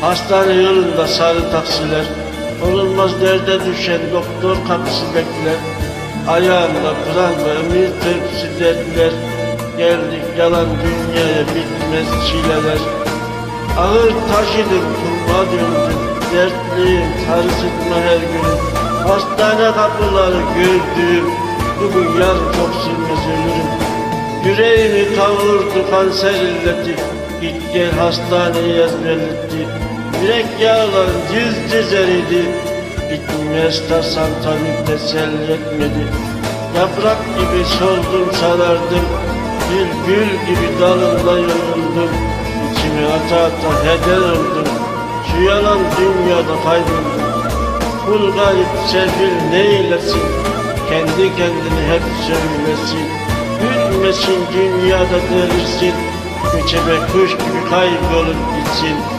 Hastane yolunda sarı taksiler, olunmaz derde düşen doktor kapısı bekler. Ayağında pranga emir tepsi dertler, geldik yalan dünyaya bitmez çileler. Ağır taşıdım kurma döndüm, dertliyim sarı sıkma her gün. Hastane kapıları gördüğüm, bugün yarın çok sürmez ölürüm. Yüreğimi kavurdu kanser illeti, git gel hastaneye yaz belirtti. Yürek yağlar cız cız eridi, bitmez tasam tabip teselli etmedi. Yaprak gibi soldum sarardım, bülbül gibi dalında yoruldum. İçime ata ata heder oldum, şu yalan dünyada kayboldum. Kul gayip serpil neylesin, kendi kendine hep söylesin. Gülmesin dünyada delirsin, göçebe kuş gibi kaybolup gitsin.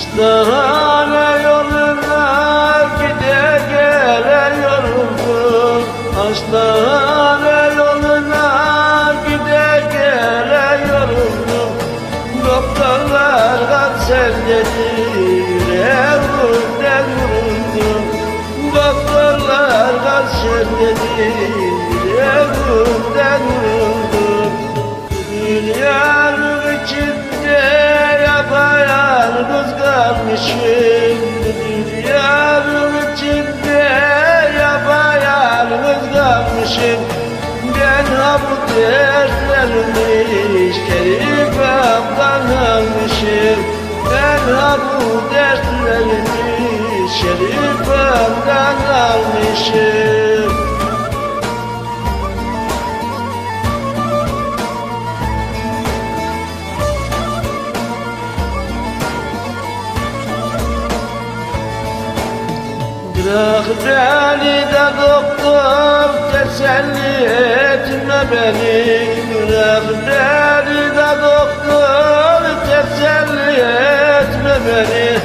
Hastane yoluna gide gele yoruldum Hastane yoluna gide gele yoruldum Doktorlar kanser dedi yüreğimden vuruldum Doktorlar kanser dedi vuruldum dertlerimi şerifemden almışım Ben ha bu dertlerimi şerifemden almışım Bırak beni de doktor teselli etme beni Bırak beni de doktor. Teselli etme beni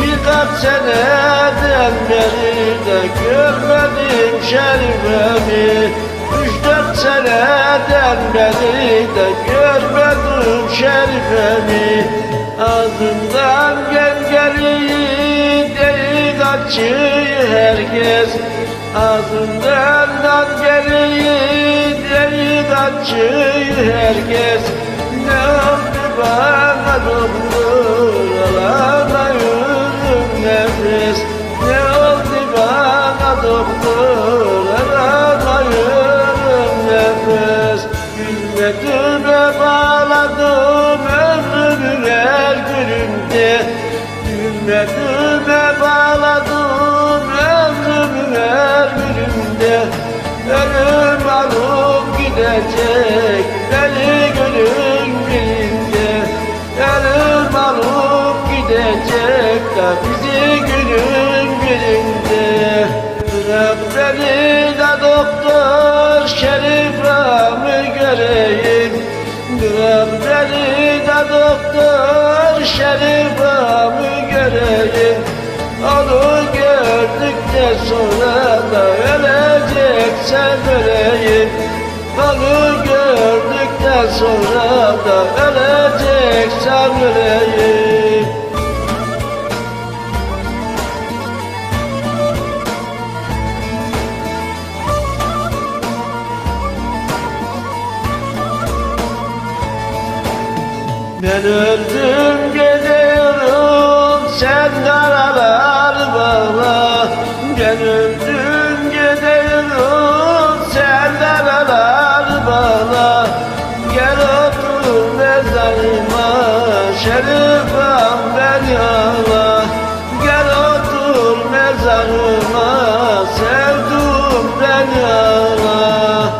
Birkaç seneden beri de görmedim şerifemi Üç dört seneden beri de görmedim şerifemi Ağzından gel gelin delik açıyor herkes Ağzından gelin delik açıyor herkes Ne oldu bana doktor alamıyorum nefes. Ne oldu bana doktor alamıyorum nefes. Gülmekime bağladım ömrümün her gününde Gülmekime bağladım gününde Ölüm alıp gidecek deli gönül birinde Ölüm alıp gidecek da bizi günün birinde Bırak beni de doktor şerifamı göreyim. Bırak beni de doktor şerifamı göreyim. Onu öleceksen öleyim Onu gördükten sonra da öleceksen öleyim Ben öldüm gidiyorum sen karalar bağla Ben mezarıma şerifam beni ağla Gel otur mezarıma sevdum beni ağla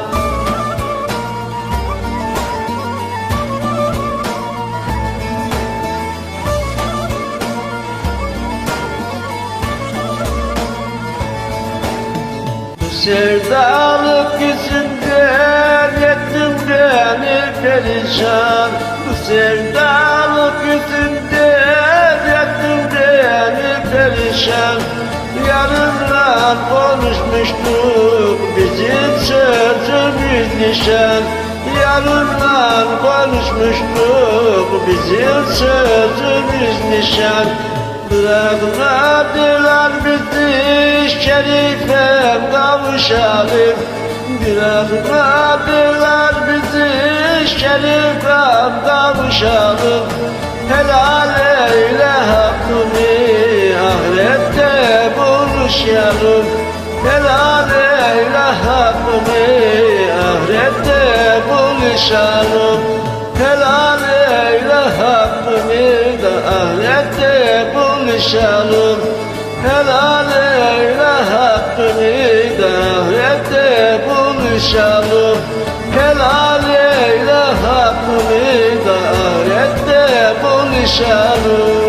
Bu sevdalık yüzünden ettin beni perişan sevdalık yüzünden ettin beni perişan. Yarınlar konuşmuştuk bizim sözümüz nişan. Yarınlar konuşmuştuk bizim sözümüz nişan. Bırakmadılar bizi şerifem kavuşalım Bırakmadılar bizi şerifem kavuşalım. Helal eyle hakkını ahirette buluşalım. Helal eyle hakkını ahirette buluşalım. Helal eyle hakkını da ahirette buluşalım. Helal eyle hakkını da ahirette buluşalım Helal eyle hakkını da ahirette buluşalım